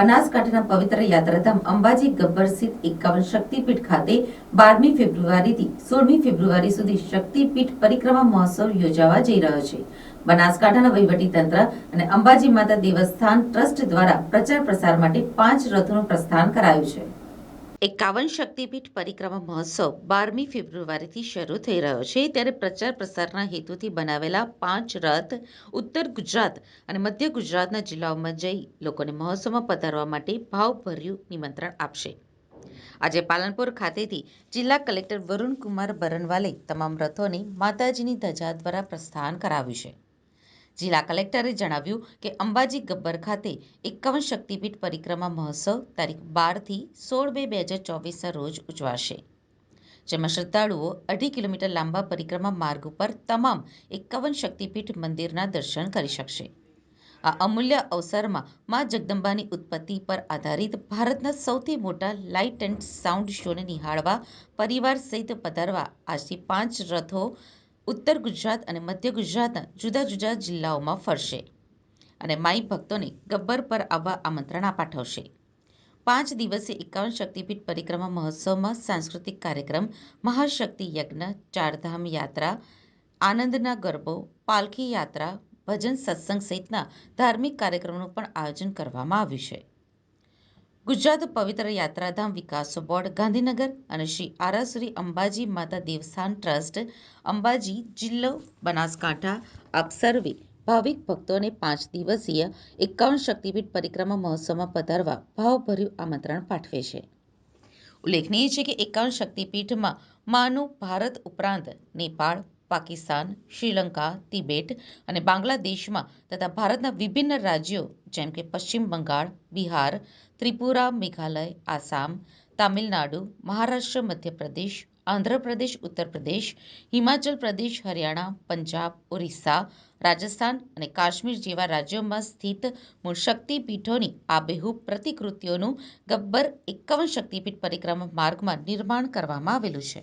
બનાસકાંઠાના પવિત્ર યાત્રાધામ અંબાજી ગબ્બર સ્થિત એકાવન શક્તિપીઠ ખાતે બારમી ફેબ્રુઆરીથી સોળમી ફેબ્રુઆરી સુધી શક્તિપીઠ પરિક્રમા મહોત્સવ યોજાવા જઈ રહ્યો છે. બનાસકાંઠાના વહીવટીતંત્ર અને અંબાજી માતા દેવસ્થાન ટ્રસ્ટ દ્વારા પ્રચાર પ્રસાર માટે પાંચ રથોનું પ્રસ્થાન કરાયું છે. એકાવન શક્તિપીઠ પરિક્રમા મહોત્સવ બારમી ફેબ્રુઆરીથી શરૂ થઈ રહ્યો છે. ત્યારે પ્રચાર પ્રસારના હેતુથી બનાવેલા પાંચ રથ ઉત્તર ગુજરાત અને મધ્ય ગુજરાતના જિલ્લાઓમાં જઈ લોકોને મહોત્સવમાં પધારવા માટે ભાવભર્યું નિમંત્રણ આપશે. આજે પાલનપુર ખાતેથી જિલ્લા કલેક્ટર વરુણકુમાર બરનવાલે તમામ રથોને માતાજીની ધજા દ્વારા પ્રસ્થાન કરાવ્યું છે. જિલ્લા કલેક્ટરે જણાવ્યું કે અંબાજી ગબ્બર ખાતે એકાવન શક્તિપીઠ પરિક્રમા મહોત્સવ તારીખ બારથી સોળ બે બે હજાર ચોવીસના રોજ ઉજવાશે. જેમાં શ્રદ્ધાળુઓ અઢી કિલોમીટર લાંબા પરિક્રમા માર્ગ ઉપર તમામ એકાવન શક્તિપીઠ મંદિરના દર્શન કરી શકશે. આ અમૂલ્ય અવસરમાં મા જગદંબાની ઉત્પત્તિ પર આધારિત ભારતના સૌથી મોટા લાઇટ એન્ડ સાઉન્ડ શોને નિહાળવા, પરિવાર સહિત પધારવા, આજથી પાંચ રથો ઉત્તર ગુજરાત અને મધ્ય ગુજરાતના જુદા જુદા જિલ્લાઓમાં ફરશે અને માઈ ભક્તોને ગબ્બર પર આવવા આમંત્રણ પાઠવશે. પાંચ દિવસીય એકાવન શક્તિપીઠ પરિક્રમા મહોત્સવમાં સાંસ્કૃતિક કાર્યક્રમ, મહાશક્તિ યજ્ઞ, ચારધામ યાત્રા, આનંદના ગરબો, પાલખી યાત્રા, ભજન સત્સંગ સહિતના ધાર્મિક કાર્યક્રમોનું પણ આયોજન કરવામાં આવ્યું છે. ગુજરાત પવિત્ર યાત્રાધામ વિકાસ બોર્ડ, ગાંધીનગર અને શ્રી આરાસુરી અંબાજી માતા દેવસ્થાન ટ્રસ્ટ, અંબાજી જિલ્લો બનાસકાંઠા. આપ સર્વે ભાવિક ભક્તોને પાંચ દિવસીય એકાવન શક્તિપીઠ પરિક્રમા મહોત્સવમાં પધારવા ભાવભર્યું આમંત્રણ પાઠવે છે. ઉલ્લેખનીય છે કે એકાવન શક્તિપીઠમાં માનું ભારત ઉપરાંત નેપાળ પાકિસ્તાન, શ્રીલંકા, તિબેટ અને બાંગ્લાદેશમાં તથા ભારતના વિભિન્ન રાજ્યો જેમ કે પશ્ચિમ બંગાળ, બિહાર, ત્રિપુરા, મેઘાલય, આસામ, તામિલનાડુ, મહારાષ્ટ્ર, મધ્યપ્રદેશ, આંધ્રપ્રદેશ ઉત્તર પ્રદેશ હિમાચલ પ્રદેશ, હરિયાણા, પંજાબ, ઓરિસ્સા, રાજસ્થાન અને કાશ્મીર જેવા રાજ્યોમાં સ્થિત મૂળ શક્તિપીઠોની આબેહૂબ પ્રતિકૃતિઓનું ગબ્બર એકાવન શક્તિપીઠ પરિક્રમા માર્ગમાં નિર્માણ કરવામાં આવેલું છે.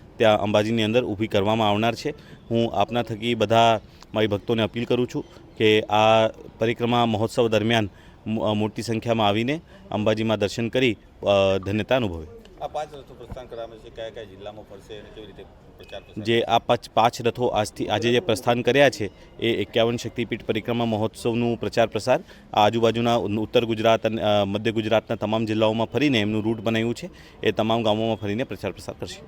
ત્યાં અંબાજીની અંદર ઊભી કરવામાં આવનાર છે. હું આપના થકી બધા મારી ભક્તોને અપીલ કરું છું કે આ પરિક્રમા મહોત્સવ દરમિયાન મોટી સંખ્યામાં આવીને અંબાજીમાં દર્શન કરી ધન્યતા અનુભવે. આ પાંચ રથો પ્રસ્થાન કરવામાં છે કયા કયા જિલ્લામાં ફરશે અને કેવી રીતે જે આ પાંચ પાંચ રથો આજથી આજે જે પ્રસ્થાન કર્યા છે એ એકાવન શક્તિપીઠ પરિક્રમા મહોત્સવનું પ્રચાર પ્રસાર આ આજુબાજુના ઉત્તર ગુજરાત અને મધ્ય ગુજરાતના તમામ જિલ્લાઓમાં ફરીને એમનું રૂટ બનાવ્યું છે. એ તમામ ગામોમાં ફરીને પ્રચાર પ્રસાર કરશે.